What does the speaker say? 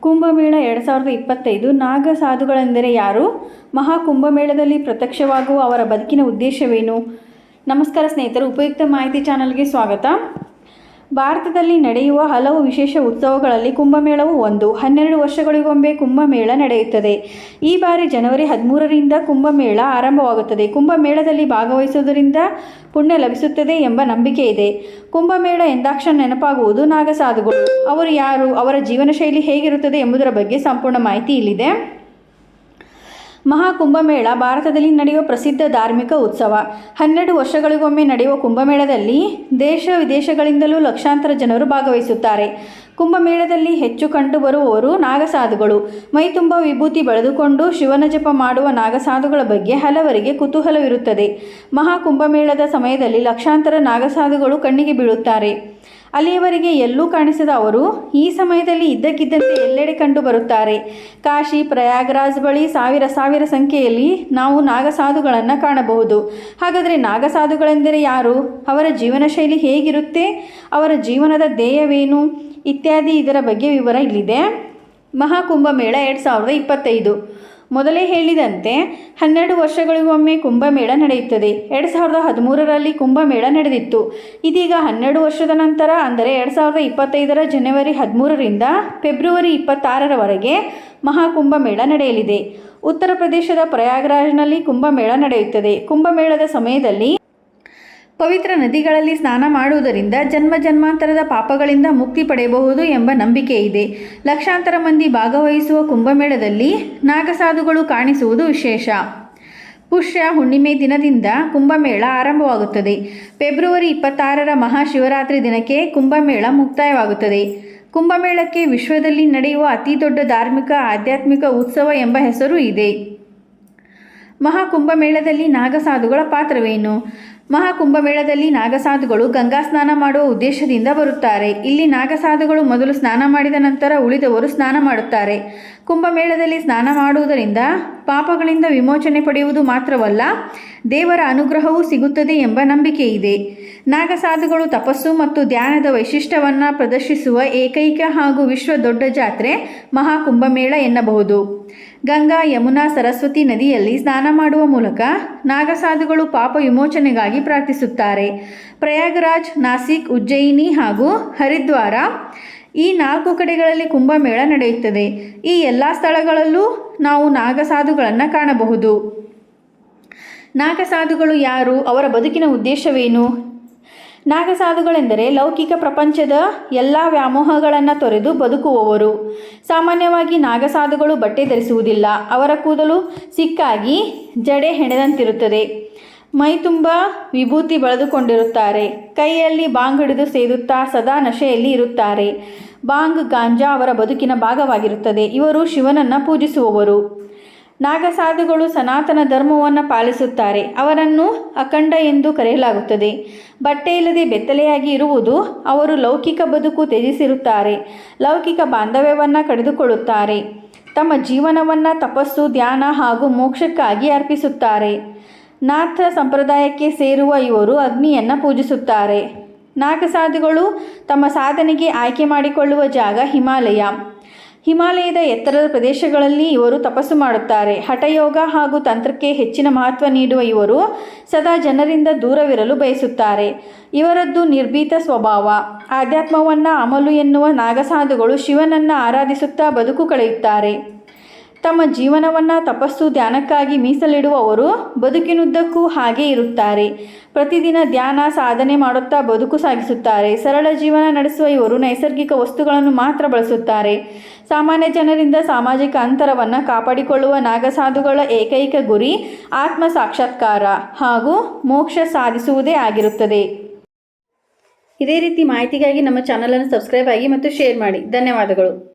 ಕುಂಭಮೇಳ ಎರಡು ಸಾವಿರದ ಇಪ್ಪತ್ತೈದು ನಾಗ ಸಾಧುಗಳೆಂದರೆ ಯಾರು? ಮಹಾಕುಂಭಮೇಳದಲ್ಲಿ ಪ್ರತ್ಯಕ್ಷವಾಗುವ ಅವರ ಬದುಕಿನ ಉದ್ದೇಶವೇನು? ನಮಸ್ಕಾರ ಸ್ನೇಹಿತರು, ಉಪಯುಕ್ತ ಮಾಹಿತಿ ಚಾನಲ್ಗೆ ಸ್ವಾಗತ. ಭಾರತದಲ್ಲಿ ನಡೆಯುವ ಹಲವು ವಿಶೇಷ ಉತ್ಸವಗಳಲ್ಲಿ ಕುಂಭಮೇಳವು ಒಂದು. ಹನ್ನೆರಡು ವರ್ಷಗಳಿಗೊಮ್ಮೆ ಕುಂಭಮೇಳ ನಡೆಯುತ್ತದೆ. ಈ ಬಾರಿ ಜನವರಿ ಹದಿಮೂರರಿಂದ ಕುಂಭಮೇಳ ಆರಂಭವಾಗುತ್ತದೆ. ಕುಂಭಮೇಳದಲ್ಲಿ ಭಾಗವಹಿಸುವುದರಿಂದ ಪುಣ್ಯ ಲಭಿಸುತ್ತದೆ ಎಂಬ ನಂಬಿಕೆ ಇದೆ. ಕುಂಭಮೇಳ ಎಂದಾಕ್ಷಣ ನೆನಪಾಗುವುದು ನಾಗಸಾಧುಗಳು. ಅವರು ಯಾರು, ಅವರ ಜೀವನ ಶೈಲಿ ಹೇಗಿರುತ್ತದೆ ಎಂಬುದರ ಬಗ್ಗೆ ಸಂಪೂರ್ಣ ಮಾಹಿತಿ ಇಲ್ಲಿದೆ. ಮಹಾಕುಂಭಮೇಳ ಭಾರತದಲ್ಲಿ ನಡೆಯುವ ಪ್ರಸಿದ್ಧ ಧಾರ್ಮಿಕ ಉತ್ಸವ. ಹನ್ನೆರಡು ವರ್ಷಗಳಿಗೊಮ್ಮೆ ನಡೆಯುವ ಕುಂಭಮೇಳದಲ್ಲಿ ದೇಶ ವಿದೇಶಗಳಿಂದಲೂ ಲಕ್ಷಾಂತರ ಜನರು ಭಾಗವಹಿಸುತ್ತಾರೆ. ಕುಂಭಮೇಳದಲ್ಲಿ ಹೆಚ್ಚು ಕಂಡುಬರುವವರು ನಾಗಸಾಧುಗಳು. ಮೈತುಂಬ ವಿಭೂತಿ ಬೆಳೆದುಕೊಂಡು ಶಿವನ ಜಪ ಮಾಡುವ ನಾಗಸಾಧುಗಳ ಬಗ್ಗೆ ಹಲವರಿಗೆ ಕುತೂಹಲವಿರುತ್ತದೆ. ಮಹಾಕುಂಭಮೇಳದ ಸಮಯದಲ್ಲಿ ಲಕ್ಷಾಂತರ ನಾಗಸಾಧುಗಳು ಕಣ್ಣಿಗೆ ಬೀಳುತ್ತಾರೆ. ಅಲ್ಲಿಯವರೆಗೆ ಎಲ್ಲೂ ಕಾಣಿಸದ ಅವರು, ಈ ಸಮಯದಲ್ಲಿ ಇದ್ದಕ್ಕಿದ್ದಂತೆ ಎಲ್ಲೆಡೆ ಕಂಡು ಬರುತ್ತಾರೆ. ಕಾಶಿ, ಪ್ರಯಾಗ್ರಾಜ್ ಬಳಿ ಸಾವಿರ ಸಾವಿರ ಸಂಖ್ಯೆಯಲ್ಲಿ ನಾವು ನಾಗಸಾಧುಗಳನ್ನು ಕಾಣಬಹುದು. ಹಾಗಾದರೆ ನಾಗಸಾಧುಗಳೆಂದರೆ ಯಾರು? ಅವರ ಜೀವನ ಶೈಲಿ ಹೇಗಿರುತ್ತೆ? ಅವರ ಜೀವನದ ಧ್ಯೇಯವೇನು? ಇತ್ಯಾದಿ ಇದರ ಬಗ್ಗೆ ವಿವರ ಇಲ್ಲಿದೆ. ಮಹಾಕುಂಭಮೇಳ ಎರಡು ಸಾವಿರದ ಇಪ್ಪತ್ತೈದು. ಮೊದಲೇ ಹೇಳಿದಂತೆ ಹನ್ನೆರಡು ವರ್ಷಗಳಿಗೊಮ್ಮೆ ಕುಂಭಮೇಳ ನಡೆಯುತ್ತದೆ. ಎರಡು ಸಾವಿರದ ಹದಿಮೂರರಲ್ಲಿ ಕುಂಭಮೇಳ ನಡೆದಿತ್ತು. ಇದೀಗ ಹನ್ನೆರಡು ವರ್ಷದ ನಂತರ, ಅಂದರೆ ಎರಡು ಸಾವಿರದ ಇಪ್ಪತ್ತೈದರ ಜನವರಿ ಹದಿಮೂರರಿಂದ ಫೆಬ್ರವರಿ ಇಪ್ಪತ್ತಾರರವರೆಗೆ ಮಹಾಕುಂಭಮೇಳ ನಡೆಯಲಿದೆ. ಉತ್ತರ ಪ್ರದೇಶದ ಪ್ರಯಾಗ್ರಾಜ್ನಲ್ಲಿ ಕುಂಭಮೇಳ ನಡೆಯುತ್ತದೆ. ಕುಂಭಮೇಳದ ಸಮಯದಲ್ಲಿ ಪವಿತ್ರ ನದಿಗಳಲ್ಲಿ ಸ್ನಾನ ಮಾಡುವುದರಿಂದ ಜನ್ಮ ಜನ್ಮಾಂತರದ ಪಾಪಗಳಿಂದ ಮುಕ್ತಿ ಪಡೆಯಬಹುದು ಎಂಬ ನಂಬಿಕೆ ಇದೆ. ಲಕ್ಷಾಂತರ ಮಂದಿ ಭಾಗವಹಿಸುವ ಕುಂಭಮೇಳದಲ್ಲಿ ನಾಗಸಾಧುಗಳು ಕಾಣಿಸುವುದು ವಿಶೇಷ. ಪುಷ್ಯ ಹುಣ್ಣಿಮೆ ದಿನದಿಂದ ಕುಂಭಮೇಳ ಆರಂಭವಾಗುತ್ತದೆ. ಫೆಬ್ರವರಿ ಇಪ್ಪತ್ತಾರರ ಮಹಾಶಿವರಾತ್ರಿ ದಿನಕ್ಕೆ ಕುಂಭಮೇಳ ಮುಕ್ತಾಯವಾಗುತ್ತದೆ. ಕುಂಭಮೇಳಕ್ಕೆ ವಿಶ್ವದಲ್ಲಿ ನಡೆಯುವ ಅತಿ ದೊಡ್ಡ ಧಾರ್ಮಿಕ, ಆಧ್ಯಾತ್ಮಿಕ ಉತ್ಸವ ಎಂಬ ಹೆಸರು ಇದೆ. ಮಹಾಕುಂಭಮೇಳದಲ್ಲಿ ನಾಗಸಾಧುಗಳ ಪಾತ್ರವೇನು? ಮಹಾಕುಂಭಮೇಳದಲ್ಲಿ ನಾಗಸಾಧುಗಳು ಗಂಗಾ ಸ್ನಾನ ಮಾಡುವ ಉದ್ದೇಶದಿಂದ ಬರುತ್ತಾರೆ. ಇಲ್ಲಿ ನಾಗಸಾಧುಗಳು ಮೊದಲು ಸ್ನಾನ ಮಾಡಿದ ನಂತರ ಉಳಿದವರು ಸ್ನಾನ ಮಾಡುತ್ತಾರೆ. ಕುಂಭಮೇಳದಲ್ಲಿ ಸ್ನಾನ ಮಾಡುವುದರಿಂದ ಪಾಪಗಳಿಂದ ವಿಮೋಚನೆ ಪಡೆಯುವುದು ಮಾತ್ರವಲ್ಲ, ದೇವರ ಅನುಗ್ರಹವೂ ಸಿಗುತ್ತದೆ ಎಂಬ ನಂಬಿಕೆ ಇದೆ ನಾಗಸಾಧುಗಳು ತಪಸ್ಸು ಮತ್ತು ಧ್ಯಾನದ ವೈಶಿಷ್ಟ್ಯವನ್ನು ಪ್ರದರ್ಶಿಸುವ ಏಕೈಕ ಹಾಗೂ ವಿಶ್ವ ದೊಡ್ಡ ಜಾತ್ರೆ ಮಹಾಕುಂಭಮೇಳ ಎನ್ನಬಹುದು. ಗಂಗಾ, ಯಮುನಾ, ಸರಸ್ವತಿ ನದಿಯಲ್ಲಿ ಸ್ನಾನ ಮಾಡುವ ಮೂಲಕ ನಾಗಸಾಧುಗಳು ಪಾಪ ವಿಮೋಚನೆಗಾಗಿ ಪ್ರಾರ್ಥಿಸುತ್ತಾರೆ. ಪ್ರಯಾಗರಾಜ್, ನಾಸಿಕ್, ಉಜ್ಜಯಿನಿ ಹಾಗೂ ಹರಿದ್ವಾರ ಈ ನಾಲ್ಕು ಕಡೆಗಳಲ್ಲಿ ಕುಂಭಮೇಳ ನಡೆಯುತ್ತದೆ. ಈ ಎಲ್ಲ ಸ್ಥಳಗಳಲ್ಲೂ ನಾವು ನಾಗಸಾಧುಗಳನ್ನು ಕಾಣಬಹುದು. ನಾಗಸಾಧುಗಳು ಯಾರು? ಅವರ ಬದುಕಿನ ಉದ್ದೇಶವೇನು? ನಾಗಸಾಧುಗಳೆಂದರೆ ಲೌಕಿಕ ಪ್ರಪಂಚದ ಎಲ್ಲ ವ್ಯಾಮೋಹಗಳನ್ನು ತೊರೆದು ಬದುಕುವವರು. ಸಾಮಾನ್ಯವಾಗಿ ನಾಗಸಾಧುಗಳು ಬಟ್ಟೆ ಧರಿಸುವುದಿಲ್ಲ. ಅವರ ಕೂದಲು ಸಿಕ್ಕಾಗಿ ಜಡೆ ಹೆಣೆದಂತಿರುತ್ತದೆ. ಮೈ ತುಂಬ ವಿಭೂತಿ ಬಳದುಕೊಂಡಿರುತ್ತಾರೆ. ಕೈಯಲ್ಲಿ ಬಾಂಗ್ ಹಿಡಿದು ಸೇದುತ್ತಾ ಸದಾ ನಶೆಯಲ್ಲಿ ಇರುತ್ತಾರೆ. ಬಾಂಗ್ ಗಾಂಜಾ ಅವರ ಬದುಕಿನ ಭಾಗವಾಗಿರುತ್ತದೆ. ಇವರು ಶಿವನನ್ನು ಪೂಜಿಸುವವರು. ನಾಗಸಾಧುಗಳು ಸನಾತನ ಧರ್ಮವನ್ನು ಪಾಲಿಸುತ್ತಾರೆ. ಅವರನ್ನು ಅಖಂಡ ಎಂದು ಕರೆಯಲಾಗುತ್ತದೆ. ಬಟ್ಟೆ ಇಲ್ಲದೆ ಬೆತ್ತಲೆಯಾಗಿ ಇರುವುದು ಅವರು ಲೌಕಿಕ ಬದುಕು ತ್ಯಜಿಸಿರುತ್ತಾರೆ. ಲೌಕಿಕ ಬಾಂಧವ್ಯವನ್ನು ಕಡಿದುಕೊಳ್ಳುತ್ತಾರೆ. ತಮ್ಮ ಜೀವನವನ್ನು ತಪಸ್ಸು, ಧ್ಯಾನ ಹಾಗೂ ಮೋಕ್ಷಕ್ಕಾಗಿ ಅರ್ಪಿಸುತ್ತಾರೆ. ನಾಥ ಸಂಪ್ರದಾಯಕ್ಕೆ ಸೇರುವ ಇವರು ಅಗ್ನಿಯನ್ನು ಪೂಜಿಸುತ್ತಾರೆ. ನಾಗಸಾಧುಗಳು ತಮ್ಮ ಸಾಧನೆಗೆ ಆಯ್ಕೆ ಮಾಡಿಕೊಳ್ಳುವ ಜಾಗ ಹಿಮಾಲಯ. ಹಿಮಾಲಯದ ಎತ್ತರದ ಪ್ರದೇಶಗಳಲ್ಲಿ ಇವರು ತಪಸ್ಸು ಮಾಡುತ್ತಾರೆ. ಹಠಯೋಗ ಹಾಗೂ ತಂತ್ರಕ್ಕೆ ಹೆಚ್ಚಿನ ಮಹತ್ವ ನೀಡುವ ಇವರು ಸದಾ ಜನರಿಂದ ದೂರವಿರಲು ಬಯಸುತ್ತಾರೆ. ಇವರದ್ದು ನಿರ್ಭೀತ ಸ್ವಭಾವ. ಆಧ್ಯಾತ್ಮವನ್ನು ಅಮಲು ಎನ್ನುವ ನಾಗಸಾಧುಗಳು ಶಿವನನ್ನು ಆರಾಧಿಸುತ್ತಾ ಬದುಕು ಕಳೆಯುತ್ತಾರೆ. ತಮ್ಮ ಜೀವನವನ್ನು ತಪಸ್ಸು ಧ್ಯಾನಕ್ಕಾಗಿ ಮೀಸಲಿಡುವವರು ಬದುಕಿನುದ್ದಕ್ಕೂ ಹಾಗೆ ಇರುತ್ತಾರೆ. ಪ್ರತಿದಿನ ಧ್ಯಾನ, ಸಾಧನೆ ಮಾಡುತ್ತಾ ಬದುಕು ಸಾಗಿಸುತ್ತಾರೆ. ಸರಳ ಜೀವನ ನಡೆಸುವ ಇವರು ನೈಸರ್ಗಿಕ ವಸ್ತುಗಳನ್ನು ಮಾತ್ರ ಬಳಸುತ್ತಾರೆ. ಸಾಮಾನ್ಯ ಜನರಿಂದ ಸಾಮಾಜಿಕ ಅಂತರವನ್ನು ಕಾಪಾಡಿಕೊಳ್ಳುವ ನಾಗಸಾಧುಗಳ ಏಕೈಕ ಗುರಿ ಆತ್ಮ ಸಾಕ್ಷಾತ್ಕಾರ ಹಾಗೂ ಮೋಕ್ಷ ಸಾಧಿಸುವುದೇ ಆಗಿರುತ್ತದೆ. ಇದೇ ರೀತಿ ಮಾಹಿತಿಗಾಗಿ ನಮ್ಮ ಚಾನಲನ್ನು ಸಬ್ಸ್ಕ್ರೈಬ್ ಆಗಿ ಮತ್ತು ಶೇರ್ ಮಾಡಿ. ಧನ್ಯವಾದಗಳು.